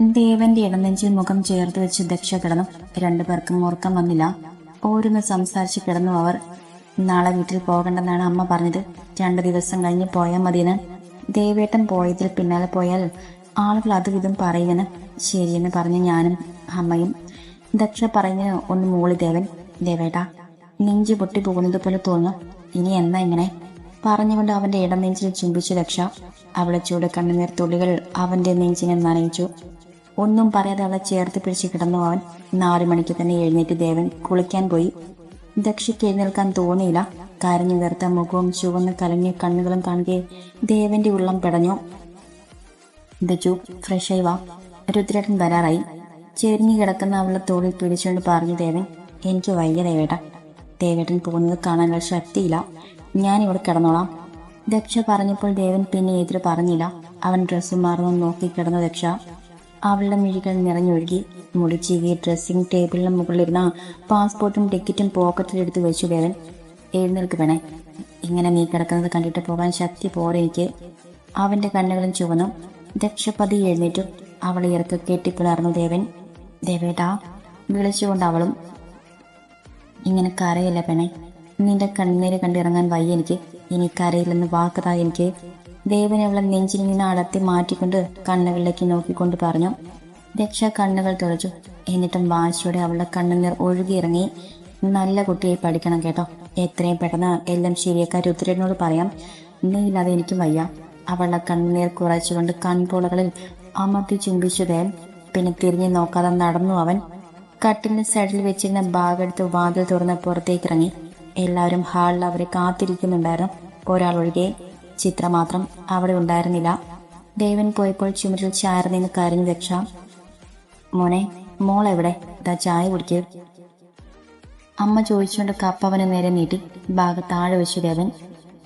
ദേവന്റെ ഇടനെഞ്ചിൽ മുഖം ചേർത്ത് വെച്ച് ദക്ഷ കിടന്നു. രണ്ടുപേർക്കും ഉറക്കം വന്നില്ല. ഓരോന്ന് സംസാരിച്ച് കിടന്നു അവർ. നാളെ വീട്ടിൽ പോകണ്ടെന്നാണ് അമ്മ പറഞ്ഞത്. രണ്ടു ദിവസം കഴിഞ്ഞ് പോയാൽ മതിയെന്ന്. ദേവേട്ടൻ പോയതിൽ പിന്നാലെ പോയാൽ ആളുകൾ അതും ഇതും പറയുമെന്ന് ശരിയെന്ന് പറഞ്ഞ് ഞാനും അമ്മയും ദക്ഷ പറഞ്ഞ് ഒന്ന് മൂളി ദേവൻ. ദേവേട്ട നെഞ്ചു പൊട്ടി പോകുന്നത് പോലെ തോന്നുന്നു. ഇനി എന്നാ ഇങ്ങനെ? പറഞ്ഞുകൊണ്ട് അവന്റെ ഇടം നെഞ്ചിൽ ചുംബിച്ചു ദക്ഷ അവളെ ചൂട് കണ്ണുനീർ തുള്ളികൾ അവന്റെ നെഞ്ചിനെ നനയിച്ചു. ഒന്നും പറയാതെ അവളെ ചേർത്ത് പിടിച്ച് കിടന്നു അവൻ. നാലു മണിക്ക് തന്നെ എഴുന്നേറ്റ് ദേവൻ കുളിക്കാൻ പോയി. ദക്ഷയ്ക്ക് എഴുന്നേൽക്കാൻ തോന്നിയില്ല. കരഞ്ഞു വീർത്ത മുഖവും ചുവന്ന് കലങ്ങിയ കണ്ണുകളും കാണുകെ ദേവന്റെ ഉള്ളം പിടഞ്ഞു. ഫ്രഷ് ഫ്രഷായി വാ. രുദ്രേട്ടൻ വരാറായി. ചെരിഞ്ഞു കിടക്കുന്ന അവളെ തോളിൽ പിടിച്ചുകൊണ്ട് പറഞ്ഞു ദേവൻ. എനിക്ക് വയ്യ ദേവേട്ട ദേവേട്ടൻ പോകുന്നത് കാണാനുള്ള ശക്തിയില്ല. ഞാൻ ഇവിടെ കിടന്നോളാം. ദക്ഷ പറഞ്ഞപ്പോൾ ദേവൻ പിന്നെ എതിര് പറഞ്ഞില്ല. അവൻ ഡ്രസ്സ് മാറുന്നു നോക്കി കിടന്ന ദക്ഷ. അവളുടെ മിഴികൾ നിറഞ്ഞൊഴുകി മുടിച്ചീകി ഡ്രസ്സിംഗ് ടേബിളിന് മുകളിലിരുന്ന പാസ്പോർട്ടും ടിക്കറ്റും പോക്കറ്റിലെടുത്ത് വെച്ചു വേവൻ എഴുന്നേൽക്ക് വേണേ ഇങ്ങനെ നീ കിടക്കുന്നത് കണ്ടിട്ട് പോകാൻ ശക്തി പോരെ എനിക്ക് അവന്റെ കണ്ണുകളും ചുവന്നു. ദക്ഷപതി എഴുന്നേറ്റു. അവളെ ഇറക്കി കെട്ടിപ്പിളർന്നു ദേവൻ. ദേവേട്ടാ വിളിച്ചുകൊണ്ട് അവളും ഇങ്ങനെ കരയില്ല പെണെ നിന്റെ കണ്ണീര് കണ്ടിറങ്ങാൻ വയ്യ എനിക്ക്. ഇനി കരയില്ലെന്ന് വാക്കതാ എനിക്ക്. ദേവനെ അവളെ നെഞ്ചിൽ നിന്ന് അടത്തി മാറ്റിക്കൊണ്ട് കണ്ണുകളിലേക്ക് നോക്കിക്കൊണ്ട് പറഞ്ഞു രക്ഷ കണ്ണുകൾ തുറച്ചു. എന്നിട്ടും വാശിയോടെ അവളുടെ കണ്ണുനീർ ഒഴുകിയിറങ്ങി നല്ല കുട്ടിയെ പഠിക്കണം കേട്ടോ. എത്രയും പെട്ടെന്ന് എല്ലാം ശരിയാക്കാൻ രുദ്രനോട് പറയാം. നീ ഇല്ലാതെ എനിക്ക് വയ്യ. അവളുടെ കണ്ണുനീർ കുറച്ചുകൊണ്ട് കൺപോളകളിൽ അമർത്തി ചുംബിച്ചു ദേവൻ പിന്നെ തിരിഞ്ഞു നോക്കാതെ നടന്നു അവൻ കട്ടിലിന് സൈഡിൽ വെച്ചിരുന്ന ബാഗെടുത്ത് വാതിൽ തുറന്ന് പുറത്തേക്ക് ഇറങ്ങി എല്ലാവരും ഹാളിൽ അവരെ കാത്തിരിക്കുന്നുണ്ടായിരുന്നു. ഒരാളൊഴികെ ചിത്ര മാത്രം അവിടെ ഉണ്ടായിരുന്നില്ല. ദേവൻ പോയപ്പോൾ ചുമരിൽ ചാരി നിന്ന് കരഞ്ഞു രക്ഷ. മോനെ മോൾ എവിടെ? ഇതാ ചായ കുടിക്കുക അമ്മ ചോദിച്ചുകൊണ്ട് കപ്പവന് നേരെ നീട്ടി. ബാഗ് താഴെ വെച്ചു ദേവൻ.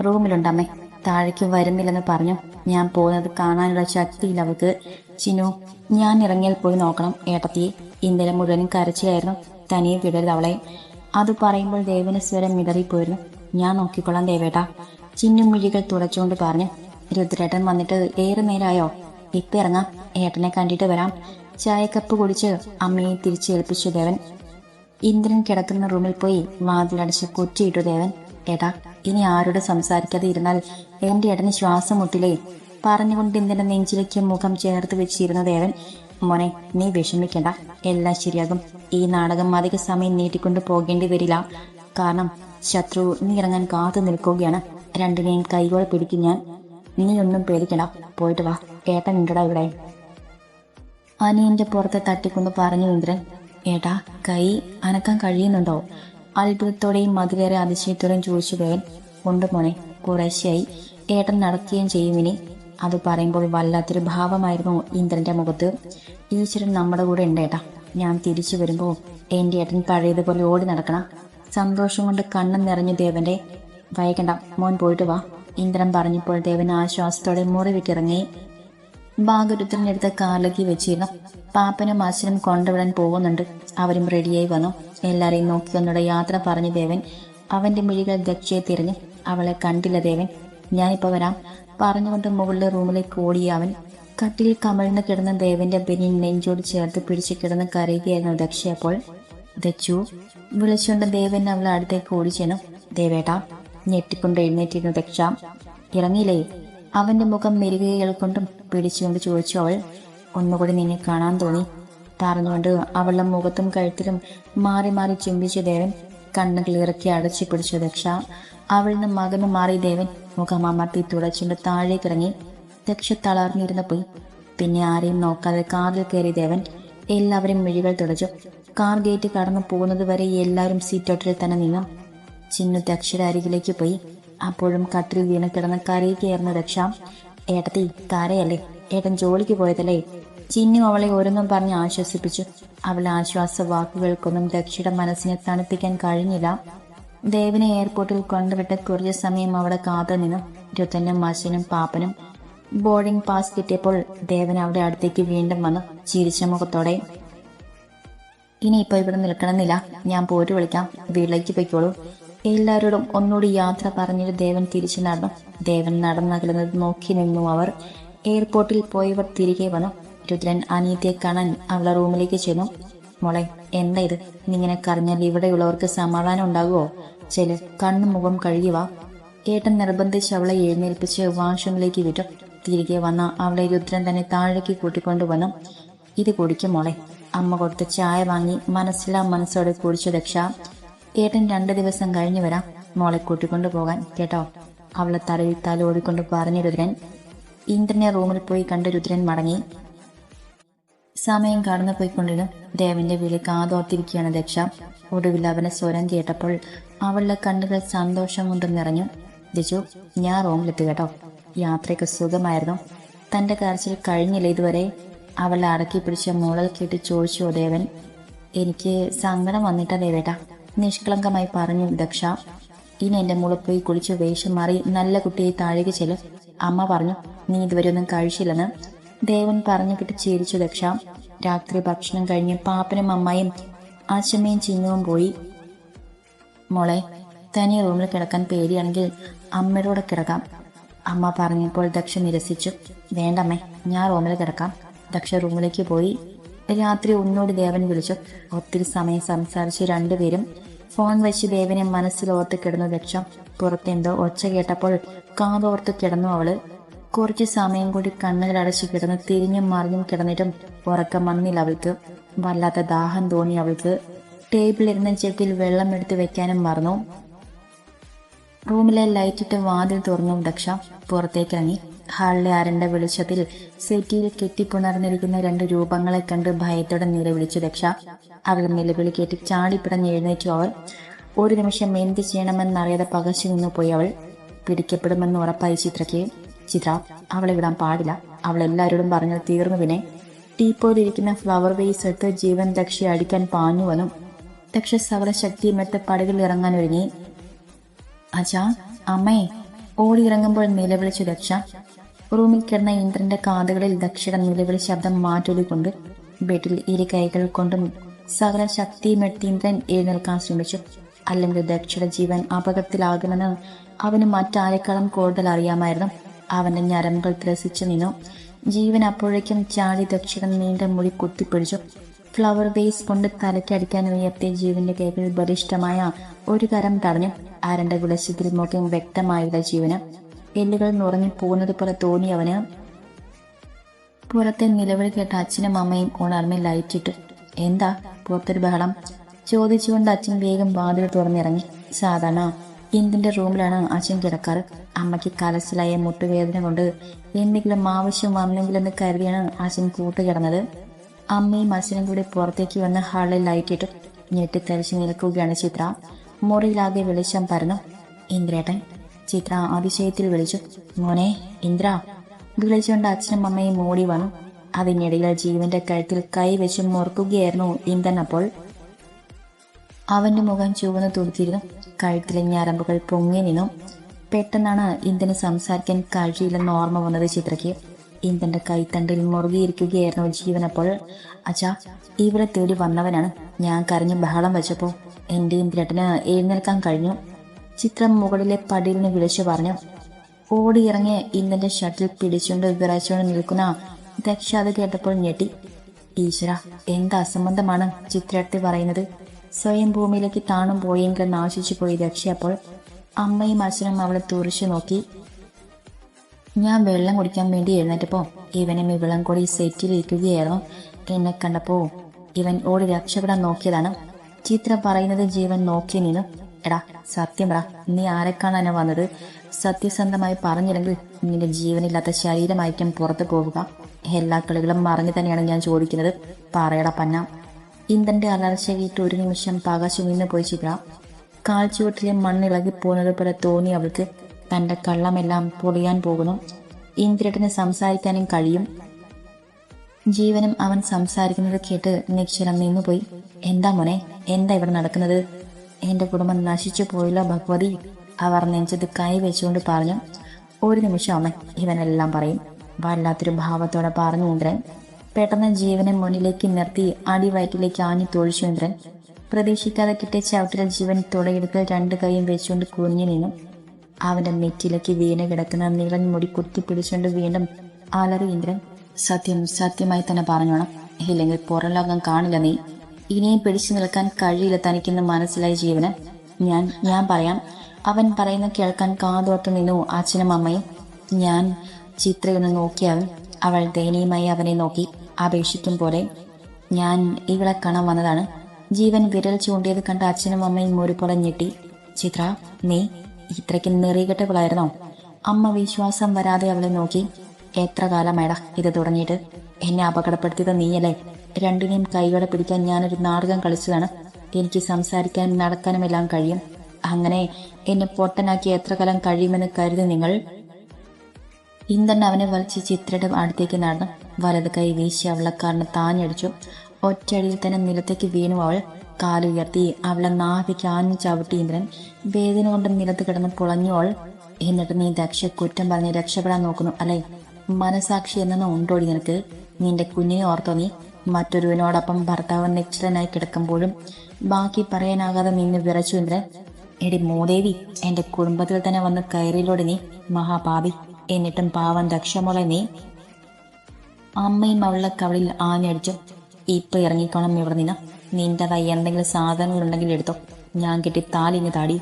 റൂമിലുണ്ടമ്മേ താഴേക്ക് വരുന്നില്ലെന്ന് പറഞ്ഞു. ഞാൻ പോകുന്നത് കാണാനുള്ള ശക്തിയില്ല അവൾക്ക്. ചിനു ഞാൻ ഇറങ്ങിയാൽ പോയി നോക്കണം. ഏട്ടത്തിയെ ഇന്നലെ മുഴുവനും കരച്ചിലായിരുന്നു. തനിയെ വിടരുത് അവളെ. അത് പറയുമ്പോൾ ദേവന് സ്വരം മിതറിപ്പോയിരുന്നു. ഞാൻ നോക്കിക്കൊള്ളാം ദേവേട്ട. ചിന്നും മിഴികൾ തുടച്ചുകൊണ്ട് പറഞ്ഞു രുദ്രേട്ടൻ വന്നിട്ട് ഏറെ നേരായോ? ഇപ്പൊ ഇറങ്ങാം ഏട്ടനെ കണ്ടിട്ട് വരാം. ചായക്കപ്പ് കുടിച്ച് അമ്മയെ തിരിച്ചേൽപ്പിച്ചു ദേവൻ. ഇന്ദ്രൻ കിടക്കുന്ന റൂമിൽ പോയി വാതിലടച്ച് കൊച്ചിയിട്ടു ദേവൻ. ഏട്ടാ ഇനി ആരോട് സംസാരിക്കാതെ ഇരുന്നാൽ എന്റെ ഏട്ടന് ശ്വാസം മുട്ടിലേ പറഞ്ഞുകൊണ്ട് ഇന്ദ്രൻ നെഞ്ചിലേക്ക് മുഖം ചേർത്ത് വെച്ചിരുന്ന ദേവൻ മോനെ നീ വിഷമിക്കണ്ട എല്ലാം ശരിയാകും. ഈ നാടകം അധിക സമയം നീട്ടിക്കൊണ്ട് പോകേണ്ടി വരില്ല. കാരണം ശത്രു നീ ഇറങ്ങാൻ കാത്തു നിൽക്കുകയാണ്. രണ്ടിനെയും കൈകോടെ പിടിക്കും ഞാൻ നീ ഒന്നും പേടിക്കണ്ട. പോയിട്ട് വാ. ഏട്ടൻ ഉണ്ടടാ ഇവിടെ. അനിയന്റെ പുറത്തെ തട്ടിക്കൊണ്ട് പറഞ്ഞു ഇന്ദ്രൻ ഏട്ടാ കൈ അനക്കാൻ കഴിയുന്നുണ്ടോ? അത്ഭുതത്തോടെയും മതിലേറെ അതിശയത്തോടെയും ചോദിച്ചു വേൻ ഉണ്ട് മോനെ കുറേശ്ശായി ഏട്ടൻ നടക്കുകയും ചെയ്യും ഇനി. അത് പറയുമ്പോൾ വല്ലാത്തൊരു ഭാവമായിരുന്നു ഇന്ദ്രന്റെ മുഖത്ത്. ഈശ്വരൻ നമ്മുടെ കൂടെ ഉണ്ട് ഏട്ടാ. ഞാൻ തിരിച്ചു വരുമ്പോൾ എന്റെ ഏട്ടൻ പഴയതുപോലെ ഓടി നടക്കണം. സന്തോഷം കൊണ്ട് കണ്ണും നിറഞ്ഞു ദേവന്റെ വൈകണ്ട. മോൻ പോയിട്ട് വാ. ഇന്ദ്രൻ പറഞ്ഞപ്പോൾ ദേവൻ ആശ്വാസത്തോടെ മുറി വിട്ടിറങ്ങി ഭാഗരുദ്രനെടുത്ത കാറിലേക്ക് വെച്ചിരുന്നു. പാപ്പനും അച്ഛനും കൊണ്ടുവിടാൻ പോകുന്നുണ്ട്. അവരും റെഡിയായി വന്നു. എല്ലാരെയും നോക്കി ഒന്നുടെ യാത്ര പറഞ്ഞു ദേവൻ അവന്റെ മിഴികൾ ദക്ഷയെ തിരിഞ്ഞ് അവളെ കണ്ടില്ല ദേവൻ. ഞാനിപ്പോ വരാം. പറഞ്ഞുകൊണ്ട് മുകളിലെ റൂമിലേക്ക് ഓടിയ അവൻ കട്ടിൽ കമഴ്ന്ന് കിടന്ന ദേവന്റെ ബനിയൻ നെഞ്ചോട് ചേർത്ത് പിടിച്ച് കിടന്ന് കരയുകയായിരുന്നു ദക്ഷ അപ്പോൾ. ദച്ചു വിളിച്ചുകൊണ്ട് ദേവൻ അവളെ അടുത്തേക്ക് ഓടിച്ചെന്നു ദേവേട്ടാ ഞെട്ടിക്കൊണ്ട് എഴുന്നേറ്റിരുന്ന ദക്ഷ ഇറങ്ങിയില്ലേ? അവന്റെ മുഖം മെരുകകൾ കൊണ്ടും പിടിച്ചുകൊണ്ട് ചോദിച്ചു അവൾ. ഒന്നുകൂടി നിന്നെ കാണാൻ തോന്നി. താർന്നുകൊണ്ട് അവളുടെ മുഖത്തും കഴുത്തിലും മാറി മാറി ചുംബിച്ച ദേവൻ കണ്ണുകൾ ഇറക്കി അടച്ചു പിടിച്ചു ദക്ഷ അവളിൽ നിന്ന് മകന് മാറി ദേവൻ മുഖം അമർത്തി തുടച്ചുകൊണ്ട് താഴേക്ക് ഇറങ്ങി. ദക്ഷ തളർന്നിരുന്ന പോയി. പിന്നെ ആരെയും നോക്കാതെ കാറിൽ കയറി ദേവൻ എല്ലാവരും മിഴികൾ തുടച്ചു. കാർ ഗേറ്റ് കടന്നു പോകുന്നത് വരെ എല്ലാവരും സീറ്റോട്ടിൽ തന്നെ നിന്നു. ചിന്നു ദക്ഷയുടെ അരികിലേക്ക് പോയി. അപ്പോഴും കട്ടിൽ വീണ് കിടന്ന് കരയുകയായിരുന്നു ദക്ഷ ഏട്ടത്തി കരയല്ലേ ഏട്ടൻ ജോലിക്ക് പോയതല്ലേ? ചിന്നു അവളെ ഓരോന്നും പറഞ്ഞ് ആശ്വസിപ്പിച്ചു. അവളെ ആശ്വാസ വാക്കുകൾക്കൊന്നും ദക്ഷയുടെ മനസ്സിനെ തണുപ്പിക്കാൻ കഴിഞ്ഞില്ല. ദേവിനെ എയർപോർട്ടിൽ കൊണ്ടുവിട്ട കുറച്ച് സമയം അവിടെ കാത്തു നിന്നു. രുത്തനും അച്ഛനും പാപ്പനും ബോർഡിംഗ് പാസ് കിട്ടിയപ്പോൾ ദേവൻ അവിടെ അടുത്തേക്ക് വീണ്ടും വന്നു ചിരിച്ച മുഖത്തോടെ. ഇനിയിപ്പോ ഇവിടെ നിൽക്കണമെന്നില്ല. ഞാൻ പോയിട്ട് വിളിക്കാം. വീട്ടിലേക്ക് പൊയ്ക്കോളൂ. എല്ലാവരോടും ഒന്നുകൂടി യാത്ര പറഞ്ഞിട്ട് ദേവൻ തിരിച്ചു നടന്നു. ദേവൻ നടന്നകലുന്നത് നോക്കി നിന്നു അവർ. എയർപോർട്ടിൽ പോയവർ തിരികെ വന്നു. രുദ്രൻ അനിയത്തെ കാണാൻ അവളെ റൂമിലേക്ക് ചെന്നു. മോളെ എന്താ ഇത്? നിങ്ങനെ കറിഞ്ഞാൽ ഇവിടെയുള്ളവർക്ക് സമാധാനം ഉണ്ടാകുമോ? ചെൽ കണ്ണും മുഖം കഴുകി വാ. ഏട്ടൻ നിർബന്ധിച്ച് അവളെ എഴുന്നേൽപ്പിച്ച് വാഷ്റൂമിലേക്ക് വിട്ടു. തിരികെ വന്ന അവളെ രുദ്രൻ തന്നെ താഴേക്ക് കൂട്ടിക്കൊണ്ടുവന്നു ഇത് കുടിക്കും മോളെ. അമ്മ കൊടുത്ത ചായ വാങ്ങി മനസ്സിലാ മനസ്സോടെ കുടിച്ചു ദക്ഷ ഏട്ടൻ രണ്ടു ദിവസം കഴിഞ്ഞു വരാം. മോളെ കൂട്ടിക്കൊണ്ടു പോകാൻ കേട്ടോ? അവളെ തലയിൽ തലോടിക്കൊണ്ട് പറഞ്ഞു രുദ്രൻ. ഇന്ദ്രനെ റൂമിൽ പോയി കണ്ട് രുദ്രൻ മടങ്ങി. സമയം കടന്നു പോയിക്കൊണ്ടിരുന്നു. ദേവന്റെ വിളി കാതോർത്തിരിക്കുകയാണ് ദക്ഷ. ഒടുവിൽ അവനെ സ്വരം കേട്ടപ്പോൾ അവളുടെ കണ്ണുകൾ സന്തോഷം കൊണ്ട് നിറഞ്ഞു. ദിജു ഞാൻ റൂമിലെത്തി കേട്ടോ. യാത്രയ്ക്ക് സുഖമായിരുന്നു. തന്റെ കരച്ചിൽ കഴിഞ്ഞില്ല ഇതുവരെ. അവളെ അടക്കി പിടിച്ച മുളൽ കേട്ട് ചോദിച്ചു ദേവൻ എനിക്ക് സങ്കടം വന്നിട്ടാ ദേവേട്ട നിഷ്കളങ്കമായി പറഞ്ഞു ദക്ഷ ഇനി എന്റെ മുള പോയി കുളിച്ച് വേഷം മാറി നല്ല കുട്ടിയെ താഴേക്ക് ചെല്ലും. അമ്മ പറഞ്ഞു നീ ഇതുവരെ ഒന്നും കഴിച്ചില്ലെന്ന്? ദേവൻ പറഞ്ഞു കിട്ടി ചേരിച്ചു ദക്ഷ രാത്രി ഭക്ഷണം കഴിഞ്ഞ് പാപ്പനും അമ്മായും അച്ഛമ്മയും ചിങ്ങവും പോയി. മോളെ തനി റൂമിൽ കിടക്കാൻ പേടിയാണെങ്കിൽ അമ്മയോടെ കിടക്കാം. അമ്മ പറഞ്ഞപ്പോൾ ദക്ഷ നിരസിച്ചു വേണ്ടമ്മേ ഞാൻ റൂമിൽ കിടക്കാം. ദക്ഷ റൂമിലേക്ക് പോയി. രാത്രി ഒന്നോട് ദേവൻ വിളിച്ചു ഒത്തിരി സമയം സംസാരിച്ച് രണ്ടുപേരും ഫോൺ വെച്ച് ദേവനെ മനസ്സിലോർത്ത് കിടന്നു ദക്ഷ പുറത്തെന്തോ ഒച്ച കേട്ടപ്പോൾ കാതോർത്ത് കിടന്നു അവൾ. കുറച്ച് സമയം കൂടി കണ്ണുകൾ അടച്ചു കിടന്ന് തിരിഞ്ഞും മറിഞ്ഞും കിടന്നിട്ടും ഉറക്കം വന്നില്ല അവൾക്ക്. വല്ലാത്ത ദാഹം തോന്നി അവൾക്ക്. ടേബിളിരുന്ന ചെക്കിൽ വെള്ളം എടുത്ത് വെക്കാനും മറന്നു. റൂമിലെ ലൈറ്റിട്ട് വാതിൽ തുറന്നു ദക്ഷ. പുറത്തേക്കിറങ്ങി. ഹാളിലെ അരണ്ട വെളിച്ചത്തിൽ സെറ്റിയിൽ കെട്ടിപ്പുണർന്നിരിക്കുന്ന രണ്ട് രൂപങ്ങളെ കണ്ട് ഭയത്തോടെ നിലവിളിച്ചു രക്ഷ. അവർ നിലവിളി കേട്ട് ചാടിപ്പിടഞ്ഞ് എഴുന്നേറ്റു അവൾ ഒരു നിമിഷം എന്ത് ചെയ്യണമെന്നറിയാതെ പകച്ചു നിന്നു പോയി അവൾ. പിടിക്കപ്പെടുമെന്ന് ഉറപ്പായി ചിത്രയ്ക്ക്. ചിത്ര അവളെ വിടാൻ പാടില്ല. അവൾ എല്ലാവരോടും പറഞ്ഞു തീർന്നു പിന്നെ ടീപ്പോയിലിരിക്കുന്ന ഫ്ലവർ വേസ് എടുത്ത് ജീവൻ ദക്ഷയെ അടിക്കാൻ പാഞ്ഞു വന്നു. ദക്ഷ സകല ശക്തിയുമെടുത്ത് പടകിൽ ഇറങ്ങാൻ ഒരുങ്ങി. അച്ഛാ അമ്മേ ഓടിയിറങ്ങുമ്പോൾ നിലവിളിച്ചു ദക്ഷ. റൂമിൽ കിടന്ന ഇന്ദ്രന്റെ കാതുകളിൽ ദക്ഷയുടെ നിലവിളി ശബ്ദം മാറ്റൊലിക്കൊണ്ട് ബെഡിൽ ഇരു കൈകൾ കൊണ്ടും സകല ശക്തിയും എടുത്ത് ഇന്ദ്രൻ എഴുന്നേൽക്കാൻ ശ്രമിച്ചു. അല്ലെങ്കിൽ ദക്ഷയുടെ ജീവൻ അപകടത്തിലാകുമെന്ന് അവന് മറ്റാരെക്കാളും കൂടുതൽ അറിയാമായിരുന്നു. അവന്റെ ഞരമ്പുകൾ ത്രസിച്ചു നിന്നു. ജീവൻ അപ്പോഴേക്കും ചാടി ദക്ഷിണ നീണ്ട മുടി കുത്തിപ്പിടിച്ചു. ഫ്ലവർ വേസ് കൊണ്ട് തലയ്ക്കടിക്കാൻ ഉയർത്തിയ ജീവന്റെ കൈകൾ ബലിഷ്ഠമായ ഒരു കരം തടഞ്ഞു. ആരന്റെ വിളശത്തിൽ മുഖം വ്യക്തമായുള്ള ജീവനം. എല്ലുകൾ നുറങ്ങി പോകുന്നത് പോലെ തോന്നി അവന്. പുറത്തെ നിലവിളി കേട്ട അച്ഛനും അമ്മയും ഉണർമ്മ ലൈറ്റിട്ടു എന്താ? പുറത്തൊരു ബഹളം? ചോദിച്ചുകൊണ്ട് അച്ഛൻ വേഗം വാതിൽ തുറന്നിറങ്ങി. സാധാരണ എന്തിന്റെ റൂമിലാണ് അച്ഛൻ കിടക്കാറ്? അമ്മയ്ക്ക് കലശലായ മുട്ടുവേദന കൊണ്ട് എന്തെങ്കിലും ആവശ്യം വന്നെങ്കിലെന്ന് കരുതിയാണ് അച്ഛൻ കൂട്ടുകിടന്നത് അമ്മയും അച്ഛനും കൂടി പുറത്തേക്ക് വന്ന് ഹാളിൽ ലൈറ്റിട്ടു ഞെട്ടിത്തരിച്ച് നിൽക്കുകയാണ് ചിത്ര. മുറിയിലാകെ വെളിച്ചം പരന്നു. ഇന്ദ്രേട്ടൻ ചിത്ര അതിശയത്തിൽ വിളിച്ചു. മോനെ ഇന്ദ്ര. വിളിച്ചുകൊണ്ട് അച്ഛനും അമ്മയും ഓടി വന്നു. അതിനിടയിൽ ജീവന്റെ കഴുത്തിൽ കൈവച്ച് മുറുക്കുകയായിരുന്നു ഇന്ദ്രൻ അപ്പോൾ. അവന്റെ മുഖം ചുവന്ന് തുടുത്തിരുന്നു. കഴുത്തിലെ ഞരമ്പുകൾ പൊങ്ങി നിന്നു. പെട്ടെന്നാണ് ഇന്ദന് സംസാരിക്കാൻ കഴിയില്ലെന്ന് ഓർമ്മ വന്നത് ചിത്രയ്ക്ക്. ഇന്ദന്റെ കൈത്തണ്ടിൽ മുറുകിയിരിക്കുകയായിരുന്നു ജീവനപ്പോൾ അച്ഛാ ഇവിടെ തേടി വന്നവനാണ്. ഞാൻ കരഞ്ഞ് ബഹളം വെച്ചപ്പോൾ എന്റെ ബ്രട്ടന് എഴുന്നേൽക്കാൻ കഴിഞ്ഞു. ചിത്രം മുകളിലെ പടിയിൽ വിളിച്ചു പറഞ്ഞു ഓടിയിറങ്ങിയ ഇന്നലെ ഷട്ടിൽ പിടിച്ചുകൊണ്ട് വിറച്ചുകൊണ്ട് നിൽക്കുന്ന ദക്ഷ അത് കേട്ടപ്പോൾ ഞെട്ടി. ഈശ്വര എന്ത് അസംബന്ധമാണ് ചിത്രത്തെ പറയുന്നത്? സ്വയം ഭൂമിയിലേക്ക് താണും പോയെങ്കിലും നാശിച്ചു പോയി ദക്ഷ അപ്പോൾ അമ്മയും അച്ഛനും അവളെ തുറിച്ചു നോക്കി. ഞാൻ വെള്ളം കുടിക്കാൻ വേണ്ടി എഴുന്നേറ്റപ്പോ ഇവനും ഇവളും കൂടി സെറ്റിലിരിക്കുകയായിരുന്നു. എന്നെ കണ്ടപ്പോ ഇവൻ ഓടി രക്ഷപ്പെടാൻ നോക്കിയതാണ്. ചിത്ര പറയുന്നത് ജീവൻ നോക്കി നിന്നു. എടാ സത്യം എടാ നീ ആരെ കാണാനാ വന്നത്? സത്യസന്ധമായി പറഞ്ഞില്ലെങ്കിൽ നിന്റെ ജീവനില്ലാത്ത ശരീരമായിരിക്കും പുറത്തു പോവുക. എല്ലാ കളികളും മറിഞ്ഞു തന്നെയാണ് ഞാൻ ചോദിക്കുന്നത്. പറയടാ പന്ന. ഇന്ദന്റെ അലർച്ച കേട്ട് ഒരു നിമിഷം പകശു നിന്ന് പോയി ചിത്ര. കാൽച്ചുവട്ടിലെ മണ്ണിളകി പോകുന്നത് പോലെ തോന്നി അവൾക്ക്. തന്റെ കള്ളമെല്ലാം പൊളിയാൻ പോകുന്നു. ഇന്ദ്രേട്ടന് സംസാരിക്കാനും കഴിയും. ജീവനും അവൻ സംസാരിക്കുന്നത് കേട്ട് നിക്ഷരം നിന്നുപോയി. എന്താ മോനെ എന്താ ഇവിടെ നടക്കുന്നത്? എന്റെ കുടുംബം നശിച്ചു പോയില്ല ഭഗവതി അവർ നെഞ്ചത് കൈ വെച്ചുകൊണ്ട് പറഞ്ഞു. ഒരു നിമിഷം അമ്മ ഇവനെല്ലാം പറയും. വല്ലാത്തൊരു ഭാവത്തോടെ പറഞ്ഞു ഇന്ദ്രൻ. പെട്ടെന്ന് ജീവനെ മുന്നിലേക്ക് നിർത്തി അടിവയറ്റിലേക്ക് ആഞ്ഞു തൊഴിച്ചു ഇന്ദ്രൻ. പ്രതീക്ഷിക്കാതെ കിട്ടിയ ചവിട്ടിലെ ജീവൻ തുടയെടുത്ത് രണ്ട് കൈയും വെച്ചുകൊണ്ട് കുഞ്ഞു നിന്നു. അവന്റെ നെറ്റിലേക്ക് വീണ കിടക്കുന്ന നീളൻ മുടി കുത്തിപ്പിടിച്ചുകൊണ്ട് വീണ്ടും അലറി ഇന്ദ്രൻ സത്യം സത്യമായി തന്നെ പറഞ്ഞോണം. ഇല്ലെങ്കിൽ പുറം ലോകം കാണില്ല നീ. ഇനിയും പിടിച്ചു നിൽക്കാൻ കഴിയില്ല തനിക്കെന്ന് മനസ്സിലായി ജീവന്. ഞാൻ ഞാൻ പറയാം. അവൻ പറയുന്ന കേൾക്കാൻ കാതോർത്ത് നിന്നു അച്ഛനും അമ്മയും. ഞാൻ ചിത്രയൊന്ന് നോക്കിയവൻ അവൾ ദയനീയമായി അവനെ നോക്കി അപേക്ഷിക്കും പോലെ. ഞാൻ ഇവളെ കാണാൻ വന്നതാണ്. ജീവൻ വിരൽ ചൂണ്ടിയത് കണ്ട അച്ഛനും അമ്മയും ഒരു പോലെ ഞെട്ടി. ചിത്ര നീ ഇത്രയ്ക്ക് നിറികെട്ടവളായിരുന്നോ? അമ്മ വിശ്വാസം വരാതെ അവളെ നോക്കി. എത്ര കാലമേടാ ഇത് തുടങ്ങിയിട്ട്? എന്നെ അപകടപ്പെടുത്തിയത് നീയല്ലേ? രണ്ടിനെയും കൈകളെ പിടിക്കാൻ ഞാനൊരു നാടകം കളിച്ചതാണ്. എനിക്ക് സംസാരിക്കാനും നടക്കാനും എല്ലാം കഴിയും. അങ്ങനെ എന്നെ പൊട്ടനാക്കി എത്ര കാലം കഴിയുമെന്ന് കരുതി നിങ്ങൾ? ഇന്ദ്രൻ അവനെ വലിച്ച് ചിത്രയുടെ അടുത്തേക്ക് നടന്നു. വലത് കൈ വീശി അവളെ കാരണം താഞ്ഞടിച്ചു. ഒറ്റയടിയിൽ തന്നെ നിലത്തേക്ക് വീണു അവൾ. കാലുയർത്തി അവളെ നാവിക്ക് ആഞ്ഞു ചവിട്ടി ഇന്ദ്രൻ. വേദന കൊണ്ട് നിലത്ത് കിടന്ന് പുളഞ്ഞു അവൾ. എന്നിട്ട് നീ ദക്ഷ കുറ്റം പറഞ്ഞ് രക്ഷപ്പെടാൻ നോക്കുന്നു അല്ലേ? മനസാക്ഷി എന്ന ഉണ്ടോടി നിനക്ക്? നിന്റെ കുഞ്ഞിനെ ഓർത്തോ നീ? മറ്റൊരുവിനോടൊപ്പം ഭർത്താവ് നിശ്ചലനായി കിടക്കുമ്പോഴും ബാക്കി പറയാനാകാതെ നിന്ന് വിറച്ചു ഇന്ദ്രൻ. എടി മൂദേവി എന്റെ കുടുംബത്തിൽ തന്നെ വന്ന് കയറിയിലൂടെ നീ മഹാപാപി. എന്നിട്ടും പാവം ദക്ഷമോളെ നീ. അമ്മയും അവളുടെ കവളിൽ ആഞ്ഞടിച്ചു. ഇപ്പൊ ഇറങ്ങിക്കോണം ഇവിടെ നിന്ന്. നിന്റേതായി എന്തെങ്കിലും സാധനങ്ങളുണ്ടെങ്കിൽ എടുത്തോ. ഞാൻ കിട്ടി താലിങ്ങ് താടി.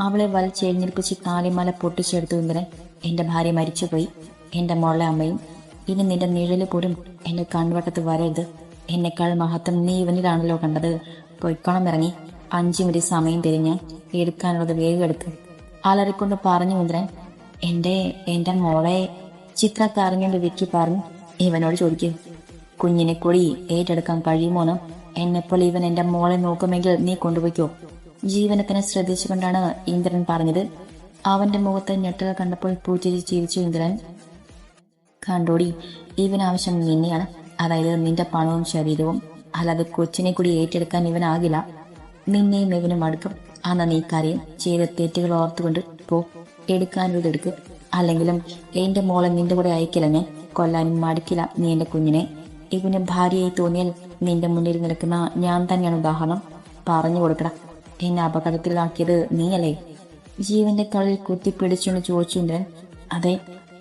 അവളെ വലിച്ചെഴുന്നേൽപ്പിച്ച് താലിമാല പൊട്ടിച്ചെടുത്തു ഇന്ദ്രൻ. എന്റെ ഭാര്യ മരിച്ചുപോയി. എന്റെ മോളെ അമ്മയും ഇനി നിന്റെ നിഴൽ പോലും എന്റെ കൺവട്ടത്ത് വരരുത്. എന്നെക്കാൾ മഹത്വം നീ ഇവനിലാണല്ലോ കണ്ടത്. പൊയ്ക്കോണം ഇറങ്ങി. അഞ്ചു മിനിറ്റ് സമയം തിരിഞ്ഞ് എടുക്കാനുള്ളത് വേഗം എടുത്ത്. അലറിക്കൊണ്ട് പറഞ്ഞു ഇന്ദ്രൻ എന്റെ എന്റെ മോളെ ചിത്ര കരഞ്ഞുകൊണ്ട് വിക്കി പറഞ്ഞു ഇവനോട് ചോദിക്കും. കുഞ്ഞിനെ കൂടി ഏറ്റെടുക്കാൻ കഴിയുമോന്ന് എന്നെപ്പോൾ ഇവൻ എന്റെ മോളെ നോക്കുമെങ്കിൽ നീ കൊണ്ടുപോയിക്കോ. ജീവനത്തിനെ ശ്രദ്ധിച്ചുകൊണ്ടാണ് ഇന്ദ്രൻ പറഞ്ഞത്. അവന്റെ മുഖത്ത് ഞെട്ടൽ കണ്ടപ്പോൾ പൂച്ചിരി ചിരിച്ചു ഇന്ദ്രൻ കണ്ടോടി. ഇവനാവശ്യം നിന്നെയാണ്. അതായത് നിന്റെ പണവും ശരീരവും അല്ലാതെ കൊച്ചിനെ കൂടി ഏറ്റെടുക്കാൻ ഇവനാകില്ല. നിന്നെയും ഇവനും അടുക്കും. അന്ന് നീ കരയും. ചെയ്ത തെറ്റുകൾ ഓർത്തുകൊണ്ട് പോ. എടുക്കാനുള്ളത് എടുക്കും. അല്ലെങ്കിലും എന്റെ മോളെ നിന്റെ കൂടെ അയക്കില്ല ഞാൻ കൊല്ലാനും മടുക്കില്ല നീ എന്റെ കുഞ്ഞിനെ. ഇവന് ഭാര്യയായി തോന്നിയാൽ നിന്റെ മുന്നിൽ നിൽക്കുന്ന ഞാൻ തന്നെയാണ് ഉദാഹരണം. പറഞ്ഞു കൊടുക്കട. എന്നെ അപകടത്തിലാക്കിയത് നീയല്ലേ? ജീവന്റെ കളിൽ കുത്തിപ്പിടിച്ചുകൊണ്ട് ചോദിച്ചു ഇന്ദ്രൻ. അതെ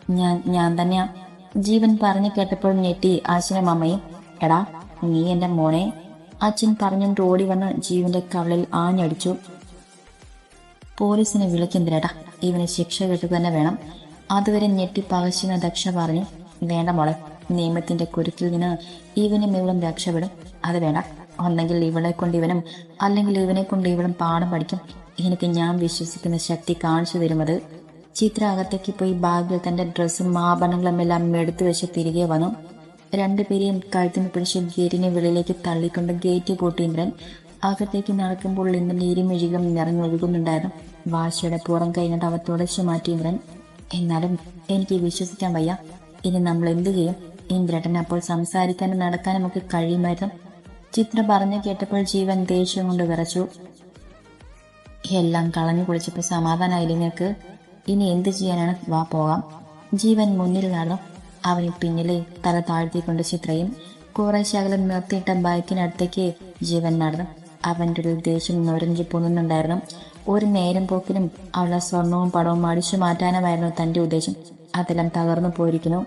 ഞാൻ ഞാൻ തന്നെയാ. ജീവൻ പറഞ്ഞു കേട്ടപ്പോൾ ഞെട്ടി അച്ഛനും അമ്മയും എടാ നീ എന്റെ മോനെ. അച്ഛൻ പറഞ്ഞു ഓടി വന്ന് ജീവന്റെ കവളിൽ ആഞ്ഞടിച്ചു. പോലീസിനെ വിളിക്കുന്നില്ലടാ ഇവന് ശിക്ഷ കിട്ടുക തന്നെ വേണം. അതുവരെ ഞെട്ടി പകശിന് ദക്ഷ പറഞ്ഞു വേണ്ട മോളെ നിയമത്തിന്റെ കുരുക്കിൽ നിന്ന് ഇവനും ഇവളും രക്ഷപ്പെടും. അത് വേണ്ട. ഒന്നെങ്കിൽ ഇവളെ കൊണ്ട് ഇവനും അല്ലെങ്കിൽ ഇവനെ കൊണ്ട് ഇവളും പാഠം പഠിക്കും. എനിക്ക് ഞാൻ വിശ്വസിക്കുന്ന ശക്തി കാണിച്ചു തരുമത് ചിത്ര അകത്തേക്ക് പോയി ബാഗിൽ തന്റെ ഡ്രസ്സും ആഭരണങ്ങളും എല്ലാം എടുത്തു വെച്ച് തിരികെ വന്നു. രണ്ടുപേരെയും കഴുത്തിന് പിടിച്ച് ഗേറ്റിനെ വെളിയിലേക്ക് തള്ളിക്കൊണ്ട് ഗേറ്റ് പൂട്ടി ഇന്ദ്രൻ അകത്തേക്ക് നടക്കുമ്പോൾ ഇന്ദ്രൻ ഇരുമിഴികം നിറഞ്ഞൊഴുകുന്നുണ്ടായിരുന്നു വാശിയുടെ പുറം കഴിഞ്ഞിട്ട് അവ തുടച്ചു മാറ്റി ഇന്ദ്രൻ. എന്നാലും എനിക്ക് വിശ്വസിക്കാൻ വയ്യ. ഇനി നമ്മൾ എന്തു ചെയ്യും? ഇന്ദ്രട്ടൻ അപ്പോൾ സംസാരിക്കാനും നടക്കാനും ഒക്കെ കഴിയുമായിരുന്നു. ചിത്ര പറഞ്ഞു കേട്ടപ്പോൾ ജീവൻ ദേഷ്യം കൊണ്ട് വിറച്ചു. എല്ലാം കളഞ്ഞു കുളിച്ചപ്പോൾ സമാധാനമായി നിനക്ക്? ഇനി എന്ത് ചെയ്യാനാണ് വാ പോകാം. ജീവൻ മുന്നിൽ നടന്നു. അവന് പിന്നിലെ തല താഴ്ത്തിക്കൊണ്ട് ചിത്രയും കുറെ ശകലം നിർത്തിയിട്ട ബൈക്കിനടുത്തേക്ക് ജീവൻ നടന്നു. അവന്റെ ഒരു ദേഷ്യം നൊരഞ്ഞു പോകുന്നുണ്ടായിരുന്നു ഒരു നേരം പോക്കിനും അവളുടെ സ്വർണവും പടവും അടിച്ചു മാറ്റാനുമായിരുന്നു തന്റെ ഉദ്ദേശം. അതെല്ലാം തകർന്നു പോയിരിക്കുന്നു.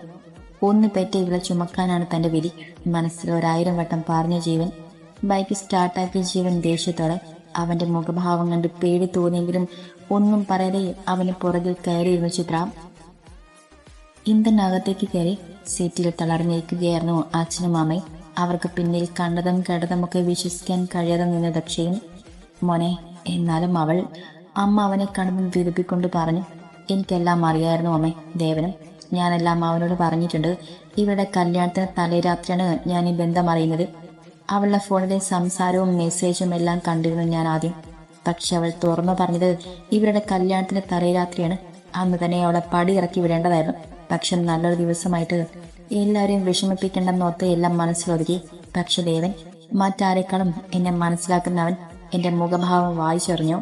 ഒന്ന് പെറ്റ ഇവളെ ചുമക്കാനാണ് തന്റെ വിധി. മനസ്സിൽ ഒരായിരം വട്ടം പറഞ്ഞ ജീവൻ. ബൈക്ക് സ്റ്റാർട്ടാക്കിയ ജീവൻ ദേഷ്യത്തോടെ അവന്റെ മുഖഭാവം കണ്ട് പേടി തോന്നിയെങ്കിലും ഒന്നും പറയാതെ അവന് പുറകിൽ കയറിയിരുന്നു ചിത്ര. ഇന്ധനകത്തേക്ക് കയറി സീറ്റിൽ തളർന്നിരിക്കുകയായിരുന്നു അച്ഛനും അമ്മയും. അവർക്ക് പിന്നിൽ കണ്ടതും കേട്ടതും ഒക്കെ വിശ്വസിക്കാൻ കഴിയാതെ നിന്ന ദക്ഷയും. മോനെ എന്നാലും അവൾ അമ്മ അവനെ കണ്ടതും വിരുപ്പിക്കൊണ്ട് പറഞ്ഞു എനിക്കെല്ലാം അറിയായിരുന്നു അമ്മേ ദേവനും. ഞാനെല്ലാം അവനോട് പറഞ്ഞിട്ടുണ്ട്. ഇവരുടെ കല്യാണത്തിന് തലേ രാത്രിയാണ് ഞാൻ ഈ ബന്ധം അറിയുന്നത്. അവളുടെ ഫോണിലെ സംസാരവും മെസ്സേജും എല്ലാം കണ്ടിരുന്നു ഞാൻ ആദ്യം. പക്ഷെ അവൾ തുറന്നു പറഞ്ഞത് ഇവരുടെ കല്യാണത്തിന് തലേരാത്രിയാണ്. അന്ന് തന്നെ അവളെ പടി ഇറക്കി വിടേണ്ടതായിരുന്നു. പക്ഷെ നല്ലൊരു ദിവസമായിട്ട് എല്ലാവരെയും വിഷമിപ്പിക്കേണ്ടെന്നോർത്ത് എല്ലാം മനസ്സിലൊതുക്കി. പക്ഷെ ദേവൻ മറ്റാരെക്കാളും എന്നെ മനസ്സിലാക്കുന്നവൻ എന്റെ മുഖഭാവം വായിച്ചറിഞ്ഞു.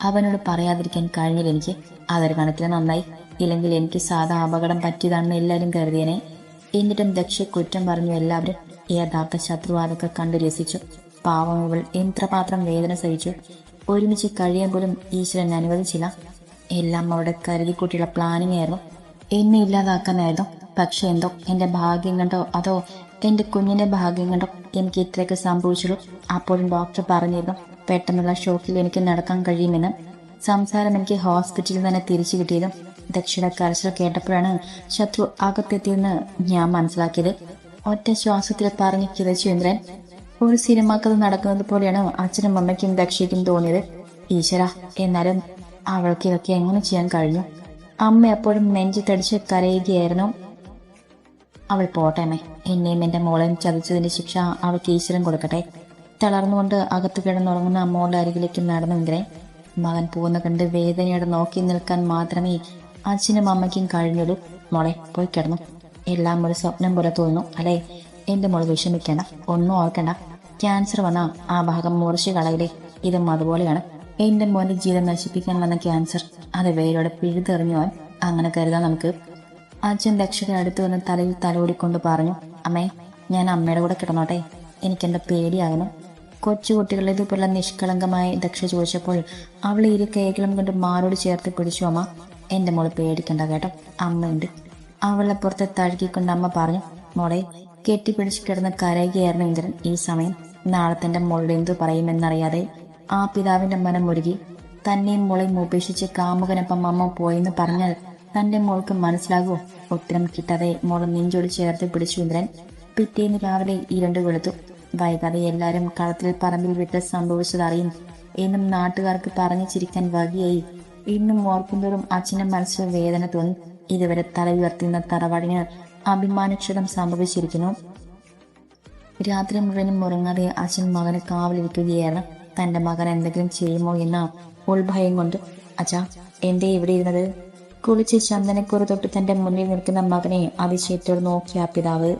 അവനോട് പറയാതിരിക്കാൻ കഴിഞ്ഞില്ല എനിക്ക്. അതൊരു കണക്കിന് നന്നായി. ഇല്ലെങ്കിൽ എനിക്ക് സാധാ അപകടം പറ്റിയതാണെന്ന് എല്ലാവരും കരുതിയനെ. എന്നിട്ടും ദക്ഷ കുറ്റം പറഞ്ഞു എല്ലാവരും യഥാർത്ഥ ശത്രു കണ്ടു രസിച്ചു. പാവം ഇവൾ എത്രമാത്രം വേദന സഹിച്ചു. ഒരുമിച്ച് കഴിയാൻ പോലും ഈശ്വരൻ അനുവദിച്ചില്ല. എല്ലാം അവിടെ കരുതിക്കൂട്ടിയുള്ള പ്ലാനിങ് ആയിരുന്നു. എന്നെ ഇല്ലാതാക്കാനായിരുന്നു. പക്ഷെ എന്തോ എന്റെ ഭാഗ്യം കണ്ടോ? അതോ എന്റെ കുഞ്ഞിന്റെ ഭാഗ്യം കണ്ടോ? എനിക്ക് ഇത്രയൊക്കെ സംഭവിച്ചുള്ളൂ. അപ്പോഴും ഡോക്ടർ പറഞ്ഞിരുന്നു പെട്ടെന്നുള്ള ഷോക്കിൽ എനിക്ക് നടക്കാൻ കഴിയുമെന്ന്. സംസാരം എനിക്ക് ഹോസ്പിറ്റലിൽ തന്നെ തിരിച്ചു കിട്ടിയതും. ദക്ഷിണ കരച്ചിൽ കേട്ടപ്പോഴാണ് ശത്രു അകത്തെത്തിയെന്ന് ഞാൻ മനസ്സിലാക്കിയത്. ഒറ്റ ശ്വാസത്തിൽ പറഞ്ഞു കിതച്ചു ഒരു കഥ നടക്കുന്നത് പോലെയാണ് അച്ഛനും അമ്മയ്ക്കും ദക്ഷയ്ക്കും തോന്നിയത്. ഈശ്വര എന്നാലും അവൾക്ക് ഇതൊക്കെ എങ്ങനെ ചെയ്യാൻ കഴിഞ്ഞു? അമ്മ എപ്പോഴും നെഞ്ചി തടിച്ച് കരയുകയായിരുന്നു. അവൾ പോട്ടേമേ എന്നെയും എന്റെ മോളെയും ചതിച്ചതിന്റെ ശിക്ഷ അവൾക്ക് ഈശ്വരൻ കൊടുക്കട്ടെ. തളർന്നുകൊണ്ട് അകത്ത് കിടന്നുറങ്ങുന്ന അമ്മോളുടെ അരികിലേക്ക് നടന്നെങ്കിലേ മകൻ പോകുന്ന കണ്ട് വേദനയോടെ നോക്കി നിൽക്കാൻ മാത്രമേ അച്ഛനും അമ്മയ്ക്കും കഴിഞ്ഞുള്ളൂ. മോളെ പോയി കിടന്നു. എല്ലാം ഒരു സ്വപ്നം പോലെ തോന്നുന്നു അല്ലേ? എന്റെ മോൾ വിഷമിക്കേണ്ട ഒന്നും ഓർക്കണ്ട. ക്യാൻസർ വന്ന ആ ഭാഗം മുറിച്ച് കളയിലെ ഇതും അതുപോലെയാണ്. എന്റെ മോന്റെ ജീവിതം നശിപ്പിക്കാൻ വന്ന ക്യാൻസർ. അത് വേരോടെ പിഴുതെറിഞ്ഞവൻ അങ്ങനെ കരുതാം നമുക്ക്. അച്ഛൻ ദക്ഷയുടെ അടുത്ത് വന്ന് തലയിൽ തലോടിക്കൊണ്ട് പറഞ്ഞു അമ്മേ ഞാൻ അമ്മയുടെ കൂടെ കിടന്നോട്ടെ. എനിക്കെന്താ പേടിയാകുന്നു ഇതുപോലെ നിഷ്കളങ്കമായി ദക്ഷ ചോദിച്ചപ്പോൾ അവൾ ഇരു കൈകളും കൊണ്ട് മാറോട് ചേർത്ത് പിടിച്ചു അമ്മ എന്റെ മോൾ പേടിക്കണ്ട കേട്ടോ. അമ്മയുണ്ട്. അവളെ പുറത്തെ തഴുകിക്കൊണ്ട് അമ്മ പറഞ്ഞു മോളെ കെട്ടിപ്പിടിച്ച് കിടന്ന് കരയുകയായിരുന്നു ഇന്ദ്രൻ. ഈ സമയം നാളെ തന്റെ മോളുടെ എന്തു പറയുമെന്നറിയാതെ ആ പിതാവിന്റെ മനം മുരുകി തന്നെയും മോളെയും ഉപേക്ഷിച്ച് കാമുകനൊപ്പം അമ്മ പോയെന്ന് പറഞ്ഞാൽ തന്റെ മോൾക്ക് മനസ്സിലാകുമോ? ഉത്തരം കിട്ടാതെ മോൾ നെഞ്ചോട് ചേർത്ത് പിടിച്ചു ഇന്ദ്രൻ. പിറ്റേന്ന് രാവിലെ ഇരുണ്ട് വെളുത്തു. വൈകാതെ എല്ലാവരും കളത്തിൽ പറമ്പിൽ വിട്ട് സംഭവിച്ചതറിയും. എന്നും നാട്ടുകാർക്ക് പറഞ്ഞു ചിരിക്കാൻ വകയായി. ഇന്നും ഓർക്കുന്തോറും അച്ഛനും മനസ്സിൽ വേദന തോന്നി. ഇതുവരെ തല ഉയർത്തിയുന്ന തറവാടിന് അഭിമാനക്ഷതം സംഭവിച്ചിരിക്കുന്നു. രാത്രി മുഴുവനും ഉറങ്ങാതെ അച്ഛൻ മകനെ കാവലിരിക്കുകയായിരുന്നു തന്റെ മകൻ എന്തെങ്കിലും ചെയ്യുമോ എന്ന ഉൾഭയം കൊണ്ട് അച്ഛാ എന്തേ ഇവിടെ ഇരുന്നത്? കുളിച്ച് ചന്ദനക്കുറി തൊട്ട് തന്റെ മുന്നിൽ നിൽക്കുന്ന മകനെ അതിശയത്തോട് നോക്കിയ പിതാവ്.